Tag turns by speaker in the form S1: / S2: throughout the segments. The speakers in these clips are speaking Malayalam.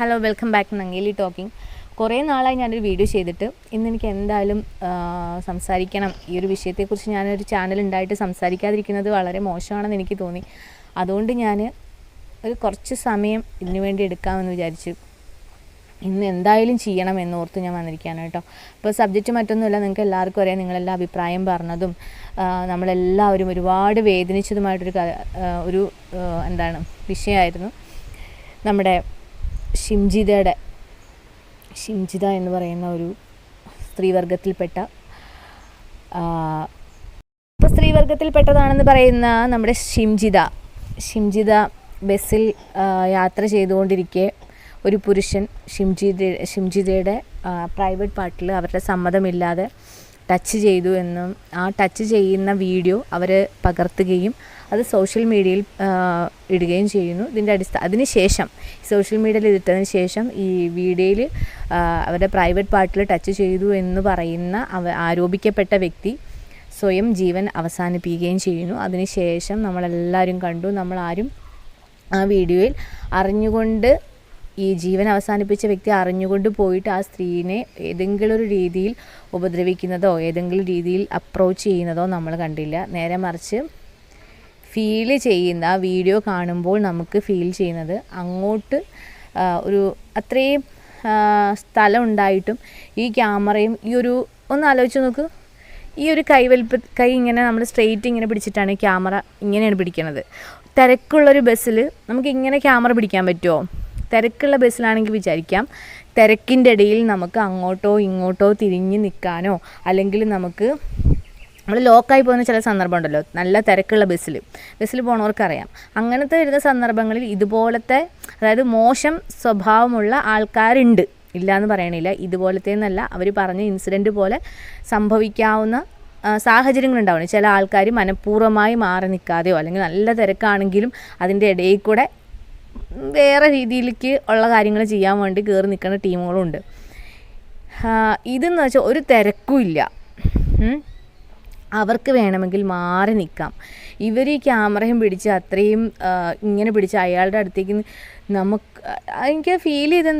S1: Hello welcome back Nangeli talking കുറേ നാളായി ഞാനൊരു വീഡിയോ ചെയ്തിട്ട് ഇന്ന് എനിക്ക് എന്തായാലും സംസാരിക്കണം. ഈ ഒരു വിഷയത്തെക്കുറിച്ച് ഞാനൊരു ചാനൽ ഉണ്ടായിട്ട് സംസാരിക്കാതിരിക്കുന്നത് വളരെ മോശമാണെന്ന് എനിക്ക് തോന്നി. അതുകൊണ്ട് ഞാൻ ഒരു കുറച്ച് സമയം ഇതിനു വേണ്ടി എടുക്കാമെന്ന് വിചാരിച്ചു. ഇന്ന് എന്തായാലും ചെയ്യണം എന്നോർത്ത് ഞാൻ വന്നിരിക്കുകയാണ് കേട്ടോ. അപ്പോൾ സബ്ജക്റ്റ് മറ്റൊന്നുമില്ല നിങ്ങൾക്ക് എല്ലാവർക്കും അറിയാം. നിങ്ങളെല്ലാം അഭിപ്രായം പറഞ്ഞതും നമ്മളെല്ലാവരും ഒരുപാട് വേദനിച്ചതുമായിട്ടൊരു ഒരു എന്താണ് വിഷയമായിരുന്നു. നമ്മുടെ ഷിംജിതയുടെ ഷിംജിത എന്ന് പറയുന്ന ഒരു സ്ത്രീവർഗത്തിൽപ്പെട്ട ഇപ്പോൾ സ്ത്രീവർഗത്തിൽപ്പെട്ടതാണെന്ന് പറയുന്ന നമ്മുടെ ഷിംജിത. ഷിംജിത ബസ്സിൽ യാത്ര ചെയ്തുകൊണ്ടിരിക്കെ ഒരു പുരുഷൻ ഷിംജിത ഷിംജിതയുടെ പ്രൈവറ്റ് പാർട്ടിൽ അവരുടെ സമ്മതമില്ലാതെ ടച്ച് ചെയ്തു എന്നും ആ ടച്ച് ചെയ്യുന്ന വീഡിയോ അവർ പകർത്തുകയും അത് സോഷ്യൽ മീഡിയയിൽ ഇടുകയും ചെയ്യുന്നു. ഇതിന്റെ അടിസ്ഥാന അതിന് ശേഷം സോഷ്യൽ മീഡിയയിൽ ഇതിട്ടതിന് ശേഷം ഈ വീഡിയോയിൽ അവരുടെ പ്രൈവറ്റ് പാർട്ടിൽ ടച്ച് ചെയ്തു എന്ന് പറയുന്ന അവ ആരോപിക്കപ്പെട്ട വ്യക്തി സ്വയം ജീവൻ അവസാനിപ്പിക്കുകയും ചെയ്യുന്നു. അതിനുശേഷം നമ്മളെല്ലാവരും കണ്ടു. നമ്മളാരും ആ വീഡിയോയിൽ അറിഞ്ഞുകൊണ്ട് ഈ ജീവൻ അവസാനിപ്പിച്ച വ്യക്തി അറിഞ്ഞുകൊണ്ട് പോയിട്ട് ആ സ്ത്രീനെ ഏതെങ്കിലും ഒരു രീതിയിൽ ഉപദ്രവിക്കുന്നതോ ഏതെങ്കിലും രീതിയിൽ അപ്രോച്ച് ചെയ്യുന്നതോ നമ്മൾ കണ്ടില്ല. നേരെ മറിച്ച് ഫീൽ ചെയ്യുന്ന ആ വീഡിയോ കാണുമ്പോൾ നമുക്ക് ഫീൽ ചെയ്യുന്നത് അങ്ങോട്ട് ഒരു അത്രയും സ്ഥലം ഉണ്ടായിട്ടും ഈ ക്യാമറയും ഈ ഒരു ഒന്ന് ആലോചിച്ച് നോക്ക്. ഈ ഒരു കൈവലിപ്പ കൈ ഇങ്ങനെ നമ്മൾ സ്ട്രെയിറ്റ് ഇങ്ങനെ പിടിച്ചിട്ടാണ് ക്യാമറ ഇങ്ങനെയാണ് പിടിക്കുന്നത് തിരക്കുള്ളൊരു ബസ്സിൽ നമുക്ക് ഇങ്ങനെ ക്യാമറ പിടിക്കാൻ പറ്റുമോ തിരക്കുള്ള ബസ്സിലാണെങ്കിൽ വിചാരിക്കാം തിരക്കിന്റെ ഇടയിൽ നമുക്ക് അങ്ങോട്ടോ ഇങ്ങോട്ടോ തിരിഞ്ഞ് നിൽക്കാനോ അല്ലെങ്കിൽ നമുക്ക് നമ്മൾ ലോക്കായി പോകുന്ന ചില സന്ദർഭം ഉണ്ടല്ലോ നല്ല തിരക്കുള്ള ബസ്സിൽ. ബസ്സിൽ പോണവർക്കറിയാം. അങ്ങനത്തെ വരുന്ന സന്ദർഭങ്ങളിൽ ഇതുപോലത്തെ അതായത് മോശം സ്വഭാവമുള്ള ആൾക്കാരുണ്ട്. ഇല്ല എന്ന് പറയണില്ല. ഇതുപോലത്തെ എന്നല്ല അവർ പറഞ്ഞ ഇൻസിഡന്റ് പോലെ സംഭവിക്കാവുന്ന ആ, സാഹചര്യങ്ങളുണ്ടാവണം. ചില ആൾക്കാർ മനഃപൂർവമായി മാറി നിൽക്കാതെയോ അല്ലെങ്കിൽ നല്ല തിരക്കാണെങ്കിലും അതിന്റെ ഇടയിൽ കൂടെ വേറെ രീതിയിലേക്ക് ഉള്ള കാര്യങ്ങൾ ചെയ്യാൻ വേണ്ടി കയറി നിൽക്കുന്ന ടീമുകളുണ്ട്. ഇതെന്ന് വെച്ചാൽ ഒരു തിരക്കുമില്ല. അവർക്ക് വേണമെങ്കിൽ മാറി നിൽക്കാം. ഇവർ ഈ ക്യാമറയും പിടിച്ച് അത്രയും ഇങ്ങനെ പിടിച്ച് അയാളുടെ അടുത്തേക്ക് നമുക്ക് എനിക്ക് ഫീൽ ചെയ്ത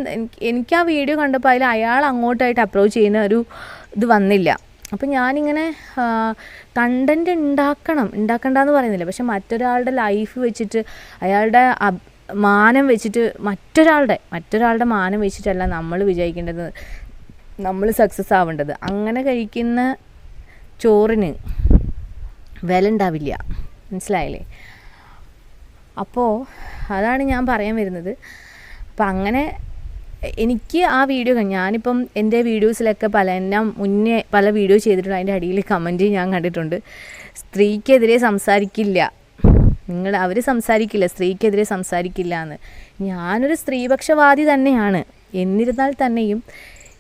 S1: എനിക്ക് ആ വീഡിയോ കണ്ടപ്പോൾ അതിൽ അയാൾ അങ്ങോട്ടായിട്ട് അപ്രോച്ച് ചെയ്യുന്ന ഒരു ഇത് വന്നില്ല. അപ്പം ഞാനിങ്ങനെ കണ്ടന്റ് ഉണ്ടാക്കണം ഉണ്ടാക്കണ്ടെന്ന് പറയുന്നില്ല. പക്ഷെ മറ്റൊരാളുടെ ലൈഫ് വെച്ചിട്ട് അയാളുടെ മാനം വെച്ചിട്ട് മറ്റൊരാളുടെ മറ്റൊരാളുടെ മാനം വെച്ചിട്ടല്ല നമ്മൾ വിജയിക്കേണ്ടത് നമ്മൾ സക്സസ് ആവേണ്ടത്. അങ്ങനെ കഴിക്കുന്ന ചോറിന് വില ഉണ്ടാവില്ല. മനസ്സിലായില്ലേ? അപ്പോൾ അതാണ് ഞാൻ പറയാൻ വരുന്നത്. അപ്പം അങ്ങനെ എനിക്ക് ആ വീഡിയോ ഞാനിപ്പം എന്റെ വീഡിയോസിലൊക്കെ പല ഞാൻ മുന്നേ പല വീഡിയോ ചെയ്തിട്ടുണ്ട്. അതിന്റെ അടിയിൽ കമന്റ് ഞാൻ കണ്ടിട്ടുണ്ട്. സ്ത്രീക്കെതിരെ സംസാരിക്കില്ല. നിങ്ങൾ അവർ സംസാരിക്കില്ല സ്ത്രീക്കെതിരെ സംസാരിക്കില്ല എന്ന്. ഞാനൊരു സ്ത്രീപക്ഷവാദി തന്നെയാണ്. എന്നിരുന്നാൽ തന്നെയും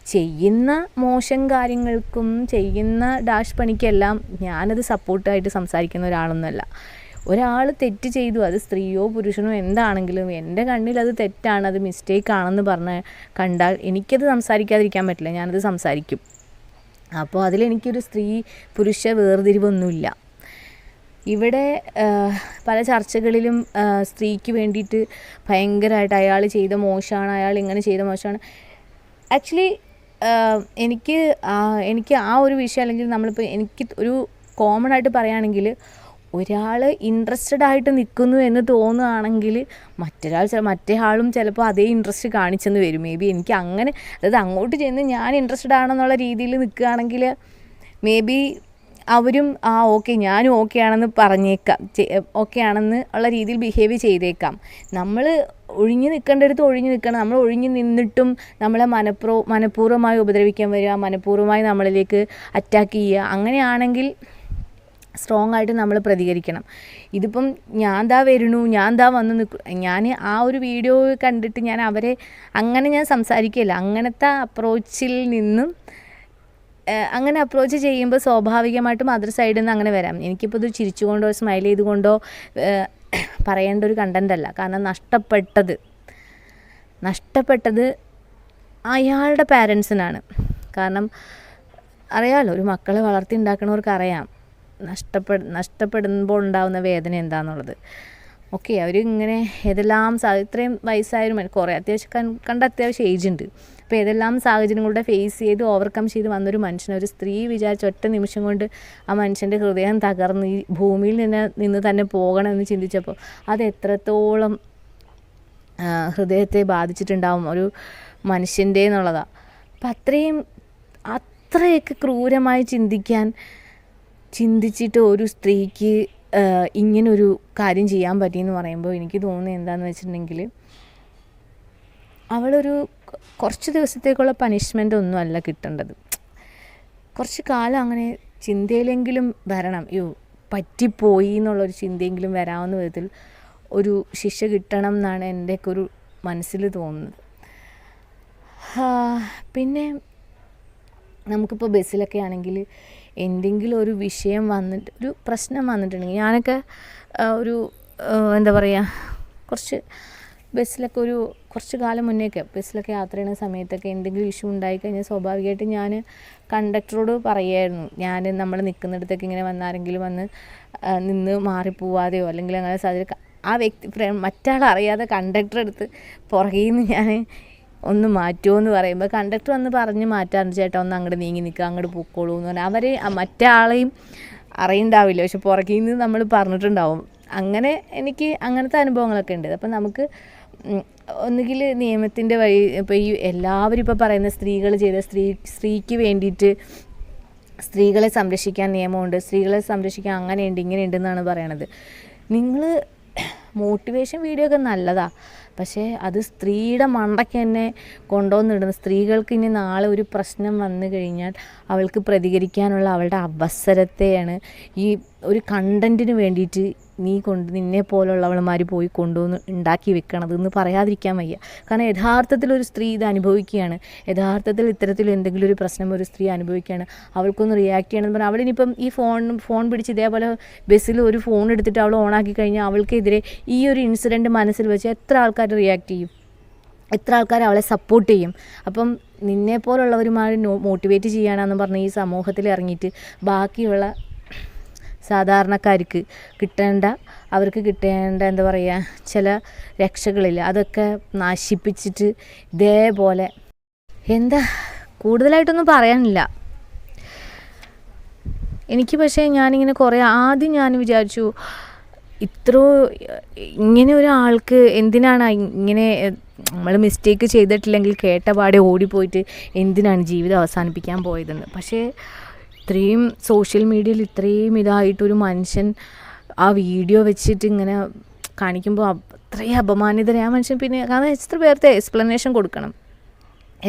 S1: ചെയ്യുന്ന മോശം കാര്യങ്ങൾക്കും ചെയ്യുന്ന ഡാഷ് പണിക്കെല്ലാം ഞാനത് സപ്പോർട്ടായിട്ട് സംസാരിക്കുന്ന ഒരാളൊന്നുമല്ല. ഒരാൾ തെറ്റ് ചെയ്തു അത് സ്ത്രീയോ പുരുഷനോ എന്താണെങ്കിലും എന്റെ കണ്ണിൽ അത് തെറ്റാണ് അത് മിസ്റ്റേക്ക് ആണെന്ന് പറഞ്ഞ് കണ്ടാൽ എനിക്കത് സംസാരിക്കാതിരിക്കാൻ പറ്റില്ല ഞാനത് സംസാരിക്കും. അപ്പോൾ അതിലെനിക്കൊരു സ്ത്രീ പുരുഷ വേർതിരിവൊന്നുമില്ല. ഇവിടെ പല ചർച്ചകളിലും സ്ത്രീക്ക് വേണ്ടിയിട്ട് ഭയങ്കരമായിട്ട് അയാൾ ചെയ്ത മോശമാണ് അയാൾ ഇങ്ങനെ ചെയ്ത മോശമാണ്. ആക്ച്വലി എനിക്ക് എനിക്ക് ആ ഒരു വിഷയം അല്ലെങ്കിൽ നമ്മളിപ്പോൾ എനിക്ക് ഒരു കോമൺ ആയിട്ട് പറയുകയാണെങ്കിൽ ഒരാൾ ഇൻട്രസ്റ്റഡ് ആയിട്ട് നിൽക്കുന്നു എന്ന് തോന്നുകയാണെങ്കിൽ മറ്റൊരാൾ മറ്റേ ആളും ചിലപ്പോൾ അതേ ഇൻട്രസ്റ്റ് കാണിച്ചെന്ന് വരും. മേ ബി എനിക്ക് അങ്ങനെ അതായത് അങ്ങോട്ട് ചെന്ന് ഞാൻ ഇൻട്രസ്റ്റഡ് ആണെന്നുള്ള രീതിയിൽ നിൽക്കുകയാണെങ്കിൽ മേ ബി അവരും ആ ഓക്കെ ഞാനും ഓക്കെ ആണെന്ന് പറഞ്ഞേക്കാം. ഓക്കെ ആണെന്ന് ഉള്ള രീതിയിൽ ബിഹേവ് ചെയ്തേക്കാം. നമ്മൾ ഒഴിഞ്ഞു നിൽക്കേണ്ടടുത്ത് ഒഴിഞ്ഞു നിൽക്കണം. നമ്മൾ ഒഴിഞ്ഞു നിന്നിട്ടും നമ്മളെ മനപ്രോ മനഃപൂർവമായി ഉപദ്രവിക്കാൻ വരിക മനഃപൂർവമായി നമ്മളിലേക്ക് അറ്റാക്ക് ചെയ്യുക അങ്ങനെയാണെങ്കിൽ സ്ട്രോങ് ആയിട്ട് നമ്മൾ പ്രതികരിക്കണം. ഇതിപ്പം ഞാൻ ദാ വരുന്നു ഞാൻ ദാ വന്ന് നിൽക്കും ഞാൻ ആ ഒരു വീഡിയോ കണ്ടിട്ട് ഞാൻ അവരെ അങ്ങനെ ഞാൻ സംസാരിക്കില്ല അങ്ങനത്തെ അപ്രോച്ചിൽ നിന്നും അങ്ങനെ അപ്രോച്ച് ചെയ്യുമ്പോൾ സ്വാഭാവികമായിട്ടും അതർ സൈഡിൽ നിന്ന് അങ്ങനെ വരാം. എനിക്കിപ്പോൾ ഇത് ചിരിച്ചുകൊണ്ടോ സ്മൈൽ ചെയ്തുകൊണ്ടോ പറയേണ്ട ഒരു കണ്ടന്റ് അല്ല. കാരണം നഷ്ടപ്പെട്ടത് നഷ്ടപ്പെട്ടത് അയാളുടെ പാരൻസിനാണ് കാരണം അറിയാമല്ലോ ഒരു മക്കളെ വളർത്തി ഉണ്ടാക്കണവർക്ക് അറിയാം. നഷ്ടപ്പെ നഷ്ടപ്പെടുമ്പോൾ ഉണ്ടാകുന്ന വേദന എന്താണെന്നുള്ളത് ഓക്കെ അവർ ഇങ്ങനെ ഏതെല്ലാം ഇത്രയും വയസ്സായൊരു കുറേ അത്യാവശ്യം കണ്ട അത്യാവശ്യം ഏജ് ഉണ്ട്. അപ്പോൾ ഏതെല്ലാം സാഹചര്യങ്ങളുടെ ഫേസ് ചെയ്ത് ഓവർകം ചെയ്ത് വന്നൊരു മനുഷ്യൻ ഒരു സ്ത്രീ വിചാരിച്ച ഒറ്റ നിമിഷം കൊണ്ട് ആ മനുഷ്യന്റെ ഹൃദയം തകർന്ന് ഈ ഭൂമിയിൽ നിന്ന് നിന്ന് തന്നെ പോകണമെന്ന് ചിന്തിച്ചപ്പോൾ അത് എത്രത്തോളം ഹൃദയത്തെ ബാധിച്ചിട്ടുണ്ടാവും ഒരു മനുഷ്യന്റെ എന്നുള്ളതാണ് അപ്പം അത്രയും അത്രയൊക്കെ ക്രൂരമായി ചിന്തിക്കാൻ ചിന്തിച്ചിട്ട് ഒരു സ്ത്രീക്ക് ഇങ്ങനൊരു കാര്യം ചെയ്യാൻ പറ്റിയെന്ന് പറയുമ്പോൾ എനിക്ക് തോന്നുന്നത് എന്താണെന്ന് വെച്ചിട്ടുണ്ടെങ്കിൽ അവളൊരു കുറച്ച് ദിവസത്തേക്കുള്ള പനിഷ്മെന്റ് ഒന്നും അല്ല കിട്ടേണ്ടത്. കുറച്ച് കാലം അങ്ങനെ ചിന്തയിലെങ്കിലും വരണം. യോ പറ്റിപ്പോയി എന്നുള്ളൊരു ചിന്തയെങ്കിലും വരാവുന്ന വിധത്തിൽ ഒരു ശിക്ഷ കിട്ടണം എന്നാണ് എന്റെയൊക്കെ ഒരു മനസ്സിൽ തോന്നുന്നത്. പിന്നെ നമുക്കിപ്പോൾ ബസ്സിലൊക്കെ ആണെങ്കിൽ എന്തെങ്കിലും ഒരു വിഷയം വന്നിട്ട് ഒരു പ്രശ്നം വന്നിട്ടുണ്ടെങ്കിൽ ഞാനൊക്കെ ഒരു എന്താ പറയുക കുറച്ച് ബസ്സിലൊക്കെ ഒരു കുറച്ച് കാലം മുന്നേയൊക്കെ ബസ്സിലൊക്കെ യാത്ര ചെയ്യുന്ന സമയത്തൊക്കെ എന്തെങ്കിലും ഇഷ്യൂ ഉണ്ടായിക്കഴിഞ്ഞാൽ സ്വാഭാവികമായിട്ട് ഞാൻ കണ്ടക്ടറോട് പറയുമായിരുന്നു. ഞാൻ നമ്മൾ നിൽക്കുന്നിടത്തൊക്കെ ഇങ്ങനെ വന്നാരെങ്കിലും വന്ന് നിന്ന് മാറിപ്പോവാതെയോ അല്ലെങ്കിൽ അങ്ങനെ സാധ്യത ആ വ്യക്തി മറ്റാളറിയാതെ അറിയാതെ പുറകിൽ നിന്ന് ഞാൻ ഒന്ന് മാറ്റുമോ എന്ന് പറയുമ്പോൾ കണ്ടക്ടർ വന്ന് പറഞ്ഞ് മാറ്റാറുണ്ട്. ചേട്ടാ ഒന്ന് അങ്ങോട്ട് നീങ്ങി നിൽക്കുക അങ്ങോട്ട് പൊക്കോളൂ എന്ന് പറഞ്ഞാൽ അവർ മറ്റാളെയും അറിയണ്ടാവില്ല. പക്ഷെ പുറകിൽ നിന്ന് നമ്മൾ പറഞ്ഞിട്ടുണ്ടാവും. അങ്ങനെ എനിക്ക് അങ്ങനത്തെ അനുഭവങ്ങളൊക്കെ ഉണ്ട്. അപ്പം നമുക്ക് ഒന്നുകിൽ നിയമത്തിന്റെ വഴി ഇപ്പോൾ ഈ എല്ലാവരും ഇപ്പോൾ പറയുന്ന സ്ത്രീകൾ ചെയ്ത സ്ത്രീ സ്ത്രീക്ക് വേണ്ടിയിട്ട് സ്ത്രീകളെ സംരക്ഷിക്കാൻ നിയമമുണ്ട്. സ്ത്രീകളെ സംരക്ഷിക്കാൻ അങ്ങനെയുണ്ട് ഇങ്ങനെയുണ്ട് എന്നാണ് പറയണത്. നിങ്ങൾ മോട്ടിവേഷൻ വീഡിയോ ഒക്കെ നല്ലതാ. പക്ഷേ അത് സ്ത്രീയുടെ മണ്ടയ്ക്ക് തന്നെ കൊണ്ടുവന്നിടുന്നു. സ്ത്രീകൾക്ക് ഇനി നാളെ ഒരു പ്രശ്നം വന്നു കഴിഞ്ഞാൽ അവൾക്ക് പ്രതികരിക്കാനുള്ള അവളുടെ അവസരത്തെയാണ് ഈ ഒരു കണ്ടന്റിന് വേണ്ടിയിട്ട് നീ കൊണ്ട് നിന്നെ പോലുള്ളവളമാർ പോയി കൊണ്ടുവന്ന് ഉണ്ടാക്കി വെക്കണത് എന്ന് പറയാതിരിക്കാൻ വയ്യ. കാരണം യഥാർത്ഥത്തിൽ ഒരു സ്ത്രീ ഇത് അനുഭവിക്കുകയാണ്. യഥാർത്ഥത്തിൽ ഇത്തരത്തിൽ എന്തെങ്കിലും ഒരു പ്രശ്നം ഒരു സ്ത്രീ അനുഭവിക്കുകയാണ്. അവൾക്കൊന്ന് റിയാക്ട് ചെയ്യണമെന്ന് പറഞ്ഞാൽ അവളിനിപ്പം ഈ ഫോൺ ഫോൺ പിടിച്ച് ഇതേപോലെ ബസ്സിൽ ഒരു ഫോൺ എടുത്തിട്ട് അവൾ ഓണാക്കി കഴിഞ്ഞാൽ അവൾക്കെതിരെ ഈ ഒരു ഇൻസിഡന്റ് മനസ്സിൽ വെച്ച് എത്ര ആൾക്കാർ റിയാക്ട് ചെയ്യും? എത്ര ആൾക്കാർ അവളെ സപ്പോർട്ട് ചെയ്യും? അപ്പം നിന്നെ പോലുള്ളവരുമായി മോട്ടിവേറ്റ് ചെയ്യാനാണെന്ന് പറഞ്ഞ് ഈ സമൂഹത്തിൽ ഇറങ്ങിയിട്ട് ബാക്കിയുള്ള സാധാരണക്കാർക്ക് കിട്ടേണ്ട അവർക്ക് കിട്ടേണ്ട എന്താ പറയുക ചില രക്ഷകളില്ല. അതൊക്കെ നശിപ്പിച്ചിട്ട് ഇതേപോലെ എന്താ കൂടുതലായിട്ടൊന്നും പറയാനില്ല. എനിക്ക് പക്ഷേ ഞാനിങ്ങനെ കുറേ ആദ്യം ഞാൻ വിചാരിച്ചു ഇത്ര ഇങ്ങനെ ഒരാൾക്ക് എന്തിനാണ് ഇങ്ങനെ നമ്മൾ മിസ്റ്റേക്ക് ചെയ്തിട്ടില്ലെങ്കിൽ കേട്ട പാടെ ഓടിപ്പോയിട്ട് എന്തിനാണ് ജീവിതം അവസാനിപ്പിക്കാൻ പോയതെന്ന്. പക്ഷേ ഇത്രയും സോഷ്യൽ മീഡിയയിൽ ഇത്രയും ഇതായിട്ടൊരു മനുഷ്യൻ ആ വീഡിയോ വെച്ചിട്ട് ഇങ്ങനെ കാണിക്കുമ്പോൾ അത്രയും അപമാനിതരെ ആ മനുഷ്യൻ പിന്നെ കാരണം എത്ര പേർത്തെ എക്സ്പ്ലനേഷൻ കൊടുക്കണം?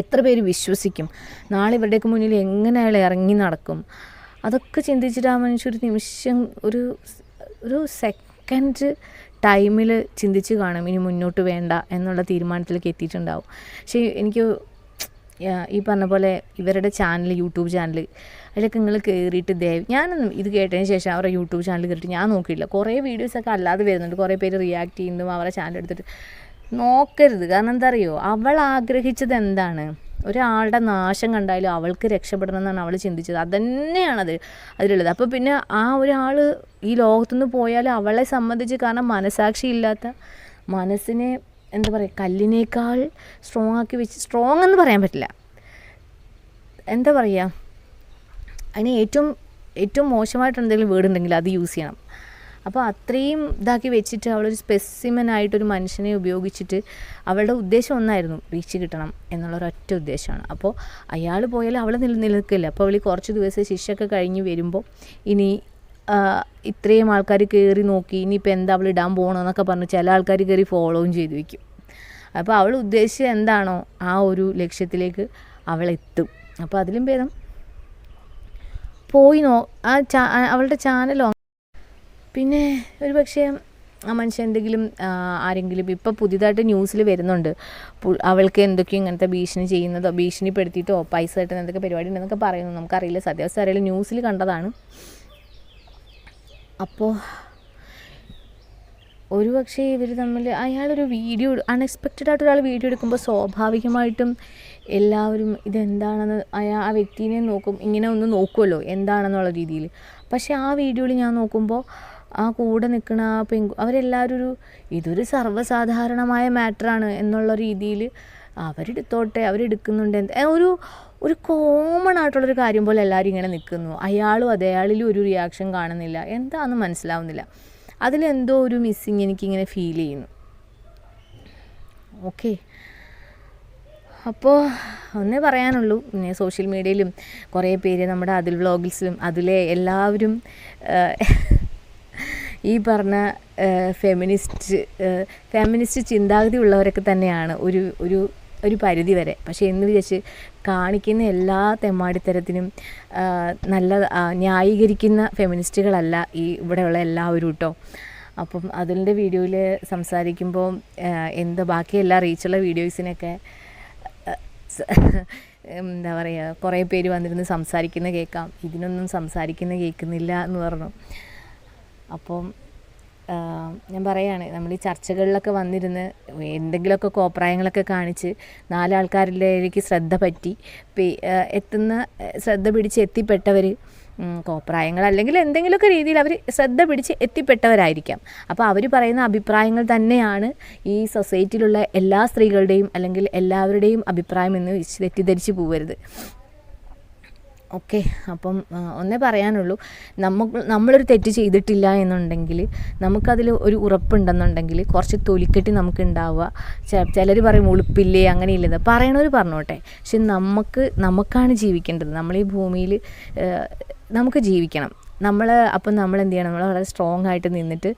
S1: എത്ര പേര് വിശ്വസിക്കും? നാളെ ഇവരുടെയൊക്കെ മുന്നിൽ എങ്ങനെ അയാൾ ഇറങ്ങി നടക്കും? അതൊക്കെ ചിന്തിച്ചിട്ട് ആ മനുഷ്യൻ ഒരു നിമിഷം ഒരു ഒരു സെക്കൻഡ് ടൈമിൽ ചിന്തിച്ച് കാണും ഇനി മുന്നോട്ട് വേണ്ട എന്നുള്ള തീരുമാനത്തിലേക്ക് എത്തിയിട്ടുണ്ടാവും. പക്ഷേ എനിക്ക് ഈ പറഞ്ഞ പോലെ ഇവരുടെ ചാനൽ യൂട്യൂബ് ചാനൽ അതിലൊക്കെ നിങ്ങൾ കയറിയിട്ട് ദയവ് ഞാനൊന്നും ഇത് കേട്ടതിന് ശേഷം അവരുടെ യൂട്യൂബ് ചാനൽ കയറിയിട്ട് ഞാൻ നോക്കിയില്ല കുറേ വീഡിയോസൊക്കെ അല്ലാതെ വരുന്നുണ്ട്. കുറേ പേര് റിയാക്ട് ചെയ്യുന്നതും അവരുടെ ചാനൽ എടുത്തിട്ട് നോക്കരുത്. കാരണം എന്താ അറിയോ അവൾ ആഗ്രഹിച്ചത് എന്താണ്? ഒരാളുടെ നാശം കണ്ടാലും അവൾക്ക് രക്ഷപ്പെടണം എന്നാണ് അവൾ ചിന്തിച്ചത്. അതന്നെയാണത് അതിലുള്ളത്. അപ്പോൾ പിന്നെ ആ ഒരാൾ ഈ ലോകത്തുനിന്ന് പോയാൽ അവളെ സംബന്ധിച്ച് കാരണം മനസാക്ഷി ഇല്ലാത്ത മനസ്സിനെ എന്താ പറയുക കല്ലിനേക്കാൾ സ്ട്രോങ് ആക്കി വെച്ച് സ്ട്രോങ് എന്ന് പറയാൻ പറ്റില്ല. എന്താ പറയുക അതിന് ഏറ്റവും ഏറ്റവും മോശമായിട്ട് എന്തെങ്കിലും വീടുണ്ടെങ്കിൽ അത് യൂസ് ചെയ്യണം. അപ്പോൾ അത്രയും ഇതാക്കി വെച്ചിട്ട് അവളൊരു സ്പെസിമനായിട്ടൊരു മനുഷ്യനെ ഉപയോഗിച്ചിട്ട് അവളുടെ ഉദ്ദേശം ഒന്നായിരുന്നു റീച്ച് കിട്ടണം എന്നുള്ള ഒരൊറ്റ ഉദ്ദേശമാണ്. അപ്പോൾ അയാൾ പോയാൽ അവൾ നിലനിൽക്കില്ല അപ്പോൾ അവൾ കുറച്ച് ദിവസം ശിക്ഷയൊക്കെ കഴിഞ്ഞ് വരുമ്പോൾ ഇനി ഇത്രയും ആൾക്കാർ കയറി നോക്കി ഇനിയിപ്പോൾ എന്താ അവൾ ഇടാൻ പോകണമെന്നൊക്കെ പറഞ്ഞു ചില ആൾക്കാർ കയറി ഫോളോവും ചെയ്തു വയ്ക്കും അപ്പോൾ അവൾ ഉദ്ദേശിച്ചത് എന്താണോ ആ ഒരു ലക്ഷ്യത്തിലേക്ക് അവൾ എത്തും. അപ്പോൾ അതിലും ഭേദം. പോയി നോ ആ ചാ അവളുടെ ചാനലോ പിന്നെ ഒരു പക്ഷേ ആ മനുഷ്യൻ എന്തെങ്കിലും ആരെങ്കിലും ഇപ്പോൾ പുതിയതായിട്ട് ന്യൂസിൽ വരുന്നുണ്ട്. അവൾക്ക് എന്തൊക്കെയോ ഇങ്ങനത്തെ ഭീഷണി ചെയ്യുന്നതോ ഭീഷണിപ്പെടുത്തിയിട്ടോ പൈസ കിട്ടുന്ന എന്തൊക്കെ പരിപാടി ഉണ്ടെന്നൊക്കെ പറയുന്നു. നമുക്കറിയില്ല. സത്യാവസ്ഥ അറിയില്ല. ന്യൂസിൽ കണ്ടതാണ്. അപ്പോൾ ഒരു പക്ഷേ ഇവർ തമ്മിൽ അയാളൊരു വീഡിയോ അൺഎക്സ്പെക്റ്റഡ് ആയിട്ട് ഒരാൾ വീഡിയോ എടുക്കുമ്പോൾ സ്വാഭാവികമായിട്ടും എല്ലാവരും ഇതെന്താണെന്ന് അയാൾ ആ വ്യക്തിനെ നോക്കും ഇങ്ങനെ ഒന്ന് നോക്കുമല്ലോ എന്താണെന്നുള്ള രീതിയിൽ പക്ഷേ ആ വീഡിയോയിൽ ഞാൻ നോക്കുമ്പോൾ ആ കൂടെ നിൽക്കുന്ന ആ പെങ്കു അവരെല്ലാവരും ഒരു ഇതൊരു സർവസാധാരണമായ മാറ്ററാണ് എന്നുള്ള രീതിയിൽ അവരെടുത്തോട്ടെ അവരെടുക്കുന്നുണ്ട് ഒരു ഒരു കോമൺ ആയിട്ടുള്ളൊരു കാര്യം പോലെ എല്ലാവരും ഇങ്ങനെ നിൽക്കുന്നു അയാളും അതയാളിലും ഒരു റിയാക്ഷൻ കാണുന്നില്ല. എന്താണെന്ന് മനസ്സിലാവുന്നില്ല. അതിലെന്തോ ഒരു മിസ്സിങ് എനിക്കിങ്ങനെ ഫീൽ ചെയ്യുന്നു. ഓക്കെ അപ്പോൾ ഒന്നേ പറയാനുള്ളൂ. പിന്നെ സോഷ്യൽ മീഡിയയിലും കുറേ പേര് നമ്മുടെ അതിൽ വ്ളോഗിൽസിലും അതിലെ എല്ലാവരും ഈ പറഞ്ഞ ഫെമിനിസ്റ്റ് ഫെമിനിസ്റ്റ് ചിന്താഗതി ഉള്ളവരൊക്കെ തന്നെയാണ്. ഒരു ഒരു ഒരു പരിധി വരെ. പക്ഷേ എന്ന് വിചാരിച്ച് കാണിക്കുന്ന എല്ലാ തെമ്മാടിത്തരത്തിനും നല്ല ന്യായീകരിക്കുന്ന ഫെമിനിസ്റ്റുകളല്ല ഈ ഇവിടെയുള്ള എല്ലാവരും കേട്ടോ അപ്പം അതിന്റെ വീഡിയോയിൽ സംസാരിക്കുമ്പോൾ എന്താ ബാക്കി എല്ലാ റീച്ചുള്ള വീഡിയോസിനൊക്കെ എന്താ പറയുക കുറേ പേര് വന്നിരുന്ന് സംസാരിക്കുന്ന കേൾക്കാം. ഇതിനൊന്നും സംസാരിക്കുന്ന കേൾക്കുന്നില്ല എന്ന് പറഞ്ഞു. അപ്പം ഞാൻ പറയുകയാണ് നമ്മൾ ഈ ചർച്ചകളിലൊക്കെ വന്നിരുന്ന് എന്തെങ്കിലുമൊക്കെ കോപ്രായങ്ങളൊക്കെ കാണിച്ച് നാലാൾക്കാരിലേക്ക് ശ്രദ്ധ പറ്റി എത്തുന്ന ശ്രദ്ധ പിടിച്ച് എത്തിപ്പെട്ടവർ കോപ്രായങ്ങൾ അല്ലെങ്കിൽ എന്തെങ്കിലുമൊക്കെ രീതിയിൽ അവർ ശ്രദ്ധ പിടിച്ച് എത്തിപ്പെട്ടവരായിരിക്കാം. അപ്പോൾ അവർ പറയുന്ന അഭിപ്രായങ്ങൾ തന്നെയാണ് ഈ സൊസൈറ്റിയിലുള്ള എല്ലാ സ്ത്രീകളുടെയും അല്ലെങ്കിൽ എല്ലാവരുടെയും അഭിപ്രായം എന്ന് വിശ്വ- തെറ്റിദ്ധരിച്ച് പോവരുത്. ഓക്കെ അപ്പം ഒന്നേ പറയാനുള്ളൂ. നമുക്ക് നമ്മളൊരു തെറ്റ് ചെയ്തിട്ടില്ല എന്നുണ്ടെങ്കിൽ നമുക്കതിൽ ഒരു ഉറപ്പുണ്ടെന്നുണ്ടെങ്കിൽ കുറച്ച് തൊലിക്കെട്ടി നമുക്ക് ഉണ്ടാവുക ചിലർ പറയും ഉളുപ്പില്ലേ അങ്ങനെയില്ലെന്ന്. പറയണവർ പറഞ്ഞോട്ടെ. പക്ഷെ നമുക്ക് നമുക്കാണ് ജീവിക്കേണ്ടത്. നമ്മൾ ഈ ഭൂമിയിൽ നമുക്ക് ജീവിക്കണം. നമ്മൾ അപ്പം നമ്മൾ എന്ത് ചെയ്യണം? നമ്മൾ വളരെ സ്ട്രോങ് ആയിട്ട് നിന്നിട്ട്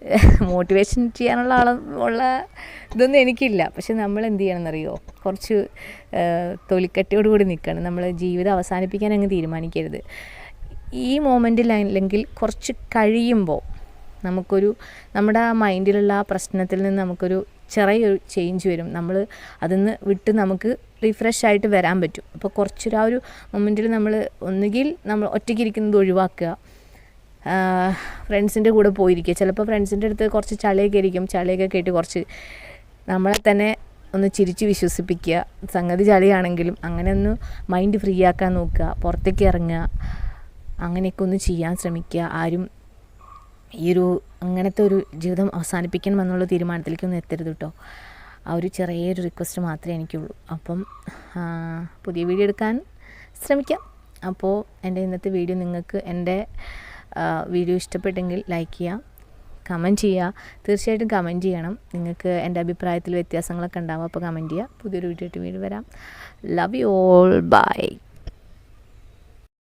S1: മോട്ടിവേഷൻ ചെയ്യാനുള്ള ആള ഉള്ള ഇതൊന്നും എനിക്കില്ല. പക്ഷെ നമ്മൾ എന്ത് ചെയ്യണം എന്നറിയോ കുറച്ച് തൊലിക്കട്ടിയോട് കൂടി നിൽക്കണം. നമ്മൾ ജീവിതം അവസാനിപ്പിക്കാൻ അങ്ങ് തീരുമാനിക്കരുത്. ഈ മോമെന്റിൽ അല്ലെങ്കിൽ കുറച്ച് കഴിയുമ്പോൾ നമുക്കൊരു നമ്മുടെ ആ മൈൻഡിലുള്ള ആ പ്രശ്നത്തിൽ നിന്ന് നമുക്കൊരു ചെറിയൊരു ചേഞ്ച് വരും. നമ്മൾ അതിൽ നിന്ന് വിട്ട് നമുക്ക് റിഫ്രഷ് ആയിട്ട് വരാൻ പറ്റും. അപ്പോൾ കുറച്ചൊരു ആ ഒരു മൊമെന്റിൽ നമ്മൾ ഒന്നുകിൽ നമ്മൾ ഒറ്റയ്ക്കിരിക്കുന്നത് ഒഴിവാക്കുക. ഫ്രണ്ട്സിന്റെ കൂടെ പോയിരിക്കുക. ചിലപ്പോൾ ഫ്രണ്ട്സിന്റെ അടുത്ത് കുറച്ച് ചളിയൊക്കെ ഇരിക്കും ചളിയൊക്കെ കേട്ട് കുറച്ച് നമ്മളെ തന്നെ ഒന്ന് ചിരിച്ച് വിശ്വസിപ്പിക്കുക. സംഗതി ചളിയാണെങ്കിലും അങ്ങനെ ഒന്ന് മൈൻഡ് ഫ്രീ ആക്കാൻ നോക്കുക. പുറത്തേക്ക് ഇറങ്ങുക. അങ്ങനെയൊക്കെ ഒന്ന് ചെയ്യാൻ ശ്രമിക്കുക. ആരും ഈ ഒരു അങ്ങനത്തെ ഒരു ജീവിതം അവസാനിപ്പിക്കണം എന്നുള്ള തീരുമാനത്തിലേക്കൊന്നും എത്തരുത് കേട്ടോ ആ ഒരു ചെറിയൊരു റിക്വസ്റ്റ് മാത്രമേ എനിക്കുള്ളൂ. അപ്പം പുതിയ വീഡിയോ എടുക്കാൻ ശ്രമിക്കാം. അപ്പോൾ എന്റെ ഇന്നത്തെ വീഡിയോ നിങ്ങൾക്ക് എന്റെ വീഡിയോ ഇഷ്ടപ്പെട്ടെങ്കിൽ ലൈക്ക് ചെയ്യാം കമന്റ് ചെയ്യുക തീർച്ചയായിട്ടും കമന്റ് ചെയ്യണം. നിങ്ങൾക്ക് എന്റെ അഭിപ്രായത്തിൽ വ്യത്യാസങ്ങളൊക്കെ ഉണ്ടാവും. അപ്പോൾ കമന്റ് ചെയ്യുക പുതിയൊരു വീഡിയോ ആയിട്ട് വീണ്ടും വരാം. Love you all by